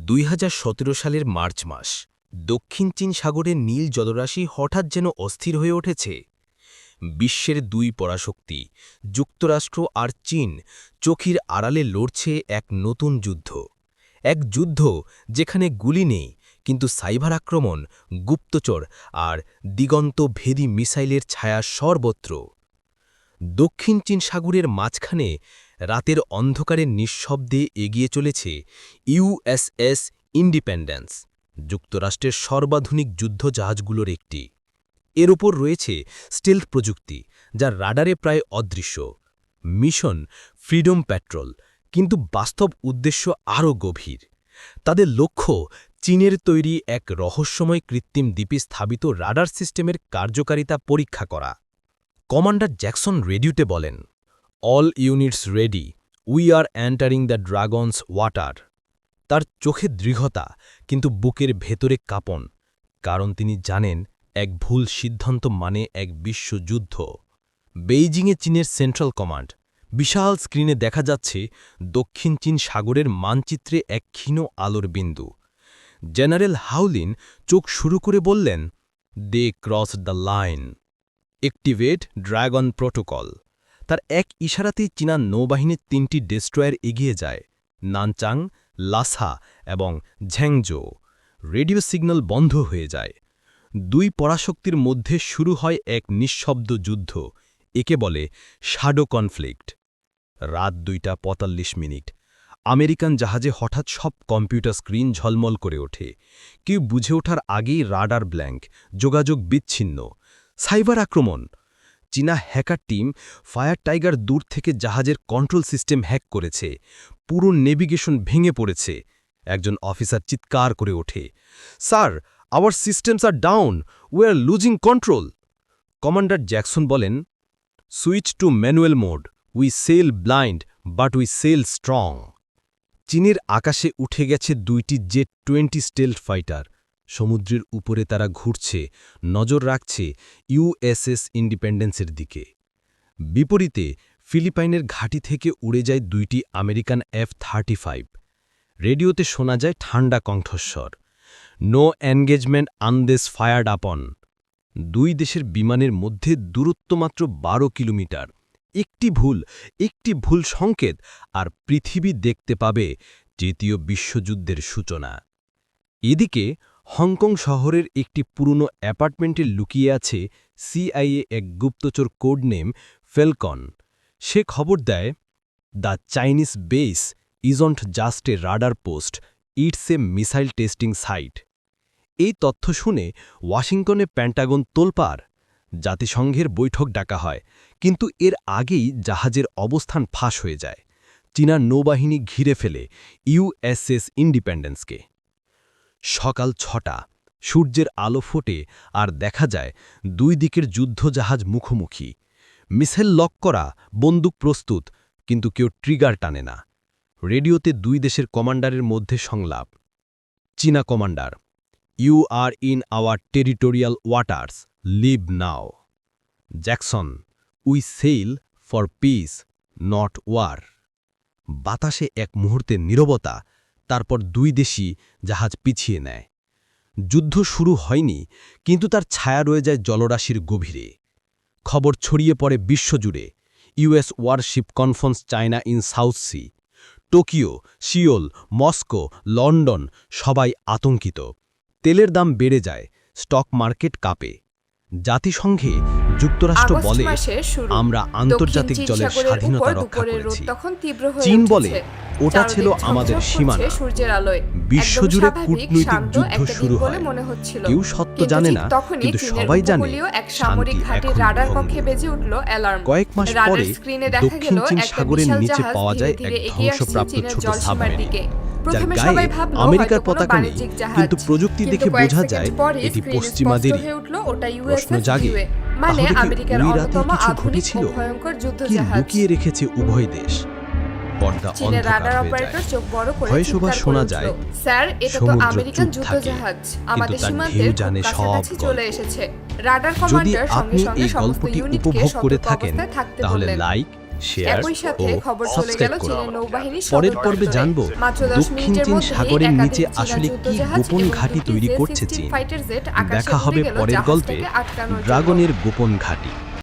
দুই হাজার সতেরো সালের মার্চ মাস, দক্ষিণ চীন সাগরের নীল জলরাশি হঠাৎ যেন অস্থির হয়ে উঠেছে। বিশ্বের দুই পরাশক্তি, যুক্তরাষ্ট্র আর চীন, চোখির আড়ালে লড়ছে এক নতুন যুদ্ধ। এক যুদ্ধ যেখানে গুলি নেই, কিন্তু সাইবার আক্রমণ, গুপ্তচর আর দিগন্ত ভেদি মিসাইলের ছায়া সর্বত্র। দক্ষিণ চীন সাগরের মাঝখানে রাতের অন্ধকারে নিঃশব্দে এগিয়ে চলেছে ইউএসএস ইন্ডিপেন্ডেন্স, যুক্তরাষ্ট্রের সর্বাধুনিক যুদ্ধজাহাজগুলোর একটি। এর ওপর রয়েছে স্টেলথ প্রযুক্তি যা রাডারে প্রায় অদৃশ্য। মিশন ফ্রিডম প্যাট্রোল কিন্তু বাস্তব উদ্দেশ্য আরও গভীর। তাদের লক্ষ্য চীনের তৈরি এক রহস্যময় কৃত্রিম দ্বীপে স্থাপিত রাডার সিস্টেমের কার্যকারিতা পরীক্ষা করা। কমান্ডার জ্যাকসন রেডিওতে বলেন all units ready we are entering the dragons water তার চোখে দৃঢ়তা, কিন্তু বুকের ভেতরে কাঁপন, কারণ তিনি জানেন এক ভুল সিদ্ধান্ত মানে এক বিশ্বযুদ্ধ। বেইজিংয়ে চীনের সেন্ট্রাল কমান্ড, বিশাল স্ক্রিনে দেখা যাচ্ছে দক্ষিণ চীন সাগরের মানচিত্রে এক ক্ষীণ আলোর বিন্দু। জেনারেল হাউলিন চোখ শুরু করে বললেন they cross the line activate dragon protocol তার এক ইশারাতেই চীনা নৌবাহিনীর তিনটি ডেস্ট্রয়ার এগিয়ে যায়, নানচাং, লাসা এবং ঝ্যাংজো রেডিও সিগন্যাল বন্ধ হয়ে যায়। দুই পরাশক্তির মধ্যে শুরু হয় এক নিঃশব্দ যুদ্ধ, একে বলে শাডো কনফ্লিক্ট। রাত দুইটা পঁয়তাল্লিশ মিনিট। আমেরিকান জাহাজে হঠাৎ সব কম্পিউটার স্ক্রিন ঝলমল করে ওঠে। কেউ বুঝে ওঠার আগেই রাডার ব্ল্যাঙ্ক, যোগাযোগ বিচ্ছিন্ন। সাইবার আক্রমণ! চীনা হ্যাকার টিম ফায়ার টাইগার দূর থেকে জাহাজের কন্ট্রোল সিস্টেম হ্যাক করেছে। পুরো নেভিগেশন ভেঙে পড়েছে। একজন অফিসার চিৎকার করে ওঠে। Sir, our systems are down. We are losing control. Commander Jackson বলেন, switch to manual mode. We sail blind, but we sail strong. চীনের আকাশে উঠে গেছে দুইটি জেট টোয়েন্টি স্টেলথ ফাইটার। সমুদ্রের উপরে তারা ঘুরছে, নজর রাখছে ইউএসএস ইন্ডিপেন্ডেন্সের দিকে। বিপরীতে, ফিলিপাইনের ঘাঁটি থেকে উড়ে যায় দুইটি আমেরিকান এফ থার্টি ফাইভ। রেডিওতে শোনা যায় ঠান্ডা কণ্ঠস্বর। নো এনগেজমেন্ট আনদেস ফায়ার্ড আপন। দুই দেশের বিমানের মধ্যে দূরত্ব মাত্র বারো কিলোমিটার। একটি ভুল একটি ভুল সংকেত, আর পৃথিবী দেখতে পাবে তৃতীয় বিশ্বযুদ্ধের সূচনা। এদিকে হংকং শহরের একটি পুরনো অ্যাপার্টমেন্টে লুকিয়ে আছে সিআইএ এক গুপ্তচর কোড নেম ফেলকন। সে খবর দেয়, the Chinese base isn't just a radar post, it's a missile testing site. এই তথ্য শুনে ওয়াশিংটনে প্যান্টাগন তোলপার জাতিসংঘের বৈঠক ডাকা হয়, কিন্তু এর আগেই জাহাজের অবস্থান ফাঁস হয়ে যায়। চীনা নৌবাহিনী ঘিরে ফেলে ইউএসএস ইন্ডিপেন্ডেন্সকে। সকাল ছটা। সূর্যের আলো ফোটে আর দেখা যায় দুই দিকের যুদ্ধজাহাজ মুখোমুখি। মিসাইল লক করা বন্দুক প্রস্তুত, কিন্তু কেউ ট্রিগার টানে না। রেডিওতে দুই দেশের কমান্ডারের মধ্যে সংলাপ। চীনা commander, you are in our territorial waters, leave now. Jackson, we sail for peace, not war. বাতাসে এক মুহূর্তে নীরবতা তারপর দুই দেশই জাহাজ পিছিয়ে নেয়। যুদ্ধ শুরু হয়নি কিন্তু তার ছায়া রয়ে যায় জলরাশির গভীরে। খবর ছড়িয়ে পড়ে বিশ্বজুড়ে। US warship conference China in South Sea. Tokyo Seoul Moscow London সবাই আতঙ্কিত। তেলের দাম বেড়ে যায় স্টক মার্কেট কাঁপে। জাতিসংঘে যুক্তরাষ্ট্র বলে আমরা আন্তর্জাতিক জলের স্বাধীনতা রক্ষা করেছি। চীন বলে ওটা ছিল আমাদের সীমানা। সূর্যের আলোয়। বিশ্বজুড়ে কূটনৈতিক যুদ্ধ শুরু হয়। মনে হচ্ছিল। কেউ সত্য জানে না কিন্তু সবাই জানে এক সামরিক ঘাঁটির রাডার কক্ষে বেজে উঠল অ্যালার্ম। কয়েক মাস পরে স্ক্রিনে দেখা দক্ষিণ গেল চীন সাগরের নিচে পাওয়া যায় এক ধ্বংসপ্রাপ্ত ছোট সাবমেরিন যার গায়ে আমেরিকার পতাকা নেই কিন্তু প্রযুক্তি দেখে বোঝা যায় এটি ওটা প্রশ্ন জাগে। মানে আমেরিকার অন্যতম আধুনিক ভয়ঙ্কর যুদ্ধ জাহাজ। লুকিয়ে রেখেছে উভয় দেশ পর্দা চীনের রাডার অপারেটর চোখ বড় করে শোনা যায়, স্যার এটা তো আমেরিকান চুপ যুদ্ধ থাকে, জাহাজ কিন্তু আমাদের খুব জানে সব চলে এসেছে। রাডার কমান্ডার সঙ্গে সঙ্গে সমস্ত ইউনিটকে করে সতর্ক থাকেন অবস্থায় থাকতে তাহলে লাইক শেয়ার ও সাবস্ক্রাইব করুন পরের পর্বে জানব দক্ষিণ চীন সাগরের নিচে আসলে কি গোপন ঘাঁটি তৈরি করছে চীন? ফাইটার জেট আকাশে দেখা হবে পরের গল্পে। ড্রাগনের গোপন ঘাঁটি।